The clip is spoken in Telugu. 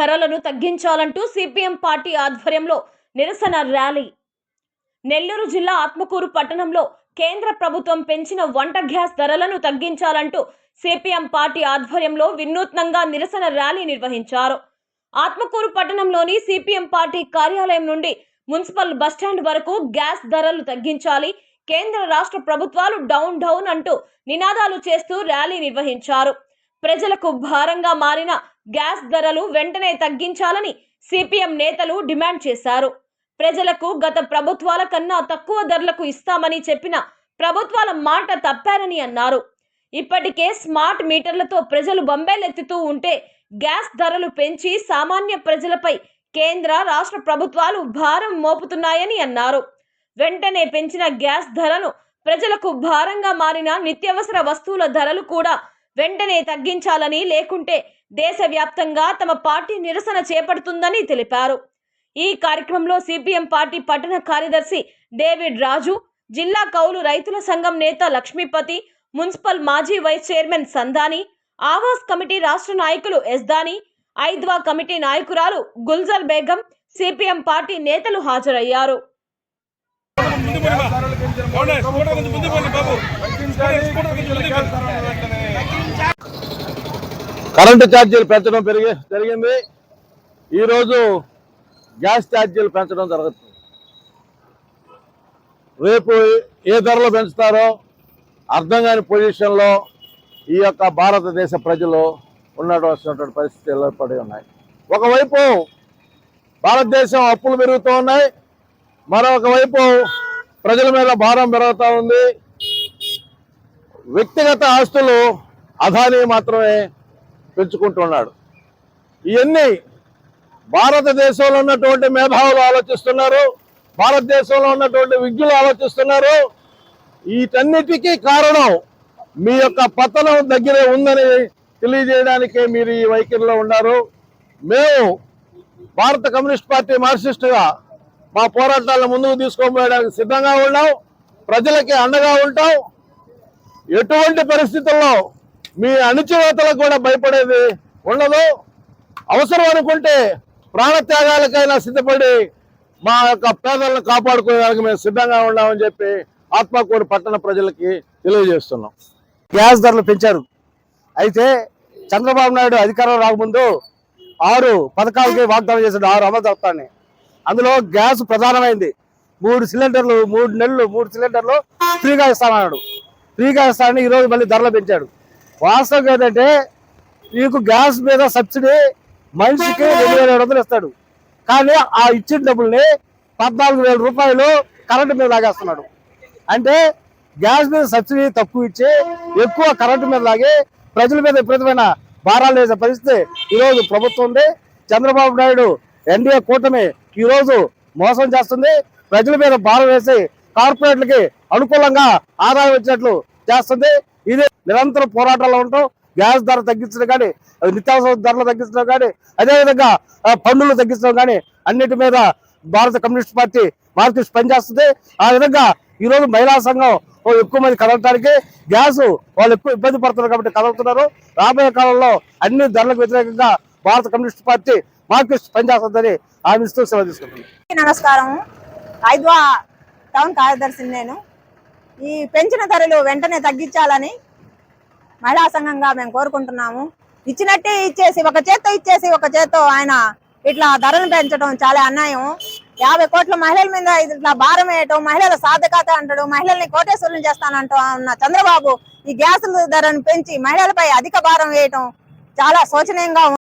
ధరలను తగ్గించాలంటూ సిపిఎం పార్టీ ఆధ్వర్యంలో నిరసన ర్యాలీ. నెల్లూరు జిల్లా ఆత్మకూరు పట్టణంలో కేంద్ర ప్రభుత్వం పెంచిన వంట గ్యాస్ ధరలను తగ్గించాలంటూ సిపిఎం పార్టీ ఆధ్వర్యంలో వినూత్నంగా నిరసన ర్యాలీ నిర్వహించారు. ఆత్మకూరు పట్టణంలోని సిపిఎం పార్టీ కార్యాలయం నుండి మున్సిపల్ బస్టాండ్ వరకు గ్యాస్ ధరలు తగ్గించాలి కేంద్ర రాష్ట్ర ప్రభుత్వాలు డౌన్ డౌన్ అంటూ నినాదాలు చేస్తూ ర్యాలీ నిర్వహించారు. ప్రజలకు భారంగా మారిన గ్యాస్ ధరలు వెంటనే తగ్గించాలని సిపిఎం నేతలు డిమాండ్ చేశారు. ప్రజలకు గత ప్రభుత్వాల కన్నా తక్కువ ధరలకు ఇస్తామని చెప్పిన ప్రభుత్వాల మాట తప్పారని అన్నారు. ఇప్పటికే స్మార్ట్ మీటర్లతో ప్రజలు బొంబేలెత్తుతూ ఉంటే గ్యాస్ ధరలు పెంచి సామాన్య ప్రజలపై కేంద్ర రాష్ట్ర ప్రభుత్వాలు భారం మోపుతున్నాయని అన్నారు. వెంటనే పెంచిన గ్యాస్ ధరను ప్రజలకు భారంగా మారిన నిత్యావసర వస్తువుల ధరలు కూడా వెంటనే తగ్గించాలని లేకుంటే దేశవ్యాప్తంగా తమ పార్టీ నిరసన చేపడుతుందని తెలిపారు. ఈ కార్యక్రమంలో సిపిఎం పార్టీ పట్టణ కార్యదర్శి డేవిడ్ రాజు జిల్లా కౌలు రైతుల సంఘం నేత లక్ష్మీపతి మున్సిపల్ మాజీ వైస్ చైర్మన్ సందాని ఆవాస్ కమిటీ రాష్ట్ర నాయకులు ఎస్దాని ఐద్వా కమిటీ నాయకురాలు గుల్జల్ బేగం సిపిఎం పార్టీ నేతలు హాజరయ్యారు. కరెంటు ఛార్జీలు పెంచడం పెరిగి జరిగింది. ఈరోజు గ్యాస్ ఛార్జీలు పెంచడం జరుగుతుంది. రేపు ఏ ధరలు పెంచుతారో అర్థం కాని పొజిషన్లో ఈ యొక్క భారతదేశ ప్రజలు ఉండవలసినటువంటి పరిస్థితులు ఏర్పడి ఉన్నాయి. ఒకవైపు భారతదేశం అప్పులు పెరుగుతూ ఉన్నాయి. మరొక వైపు ప్రజల మీద భారం పెరుగుతూ ఉంది. వ్యక్తిగత ఆస్తులు అదానీ మాత్రమే పెంచుకుంటున్నాడు. ఇవన్నీ భారతదేశంలో ఉన్నటువంటి మేధావులు ఆలోచిస్తున్నారు. భారతదేశంలో ఉన్నటువంటి విజ్ఞులు ఆలోచిస్తున్నారు. వీటన్నిటికీ కారణం మీ యొక్క పతనం దగ్గరే ఉందని తెలియజేయడానికే మీరు ఈ వైఖరిలో ఉన్నారు. మేము భారత కమ్యూనిస్ట్ పార్టీ మార్క్సిస్టుగా మా పోరాటాలను ముందుకు తీసుకోబోయడానికి సిద్ధంగా ఉన్నాం. ప్రజలకి అండగా ఉంటాం. ఎటువంటి పరిస్థితుల్లో మీ అణిచివేతలకు కూడా భయపడేది ఉండదు. అవసరం అనుకుంటే ప్రాణత్యాగాలకైనా సిద్ధపడి మా యొక్క పేదలను కాపాడుకోవడానికి మేము సిద్ధంగా ఉన్నామని చెప్పి ఆత్మకూరు పట్టణ ప్రజలకి తెలియజేస్తున్నాం. గ్యాస్ ధరలు పెంచారు. అయితే చంద్రబాబు నాయుడు అధికారం రాకముందు ఆరు పథకాలకి వాగ్దానం చేశాడు ఆరు అమలు జరుగుతాయని అందులో గ్యాస్ ప్రధానమైంది. మూడు సిలిండర్లు మూడు నెలలు మూడు సిలిండర్లు ఫ్రీగా ఇస్తామన్నాడు. ఫ్రీగా ఇస్తానని ఈరోజు మళ్ళీ ధరలు పెంచాడు. వాస్తవం ఏంటంటే మీకు గ్యాస్ మీద సబ్సిడీ మనిషికి రెండు వేల ఏడు వందలు ఇస్తాడు. కానీ ఆ ఇచ్చిన డబ్బుల్ని పద్నాలుగు వేల రూపాయలు కరెంటు మీద లాగేస్తున్నాడు. అంటే గ్యాస్ మీద సబ్సిడీ తక్కువ ఇచ్చి ఎక్కువ కరెంటు మీద లాగి ప్రజల మీద విపరీతమైన భారాలు వేసే పరిస్థితి ఈరోజు ప్రభుత్వం ఉంది. చంద్రబాబు నాయుడు ఎన్డీఏ కూటమి ఈరోజు మోసం చేస్తుంది. ప్రజల మీద భారం వేసి కార్పొరేట్లకి అనుకూలంగా ఆదాయం వచ్చినట్లు చేస్తుంది. ఇది నిరంతర పోరాటాలు ఉంటాం. గ్యాస్ ధర తగ్గించడం కానీ నిత్యావసర ధరలు తగ్గించడం కానీ అదేవిధంగా పన్నులు తగ్గించడం కానీ అన్నిటి మీద భారత కమ్యూనిస్ట్ పార్టీ మార్కెట్ పనిచేస్తుంది. ఆ విధంగా ఈ రోజు మహిళా సంఘం ఎక్కువ మంది కదలటానికి గ్యాస్ వాళ్ళు ఎక్కువ ఇబ్బంది పడుతున్నారు కాబట్టి కదులుతున్నారు. రాబోయే కాలంలో అన్ని ధరలకు వ్యతిరేకంగా భారత కమ్యూనిస్ట్ పార్టీ మార్కెట్ పనిచేస్తుందని ఆమె సెలవు తీసుకుంటున్నాను నమస్కారం. ఐద్వా టౌన్ కార్యదర్శిని నేను. ఈ పెంచిన ధరలు వెంటనే తగ్గించాలని మహిళా సంఘంగా మేము కోరుకుంటున్నాము ఇచ్చినట్టే ఇచ్చేసి ఒక చేత్తో ఇచ్చేసి ఒక చేత్తో ఆయన ఇట్లా ధరలు పెంచడం చాలా అన్యాయం యాభై కోట్ల మహిళల మీద ఇట్లా భారం వేయటం మహిళల సాధకత అంటాడు మహిళల్ని కోటేశ్వరులు చేస్తానంటూ అన్న చంద్రబాబు ఈ గ్యాసుల ధరను పెంచి మహిళలపై అధిక భారం వేయటం చాలా శోచనీయంగా ఉంది.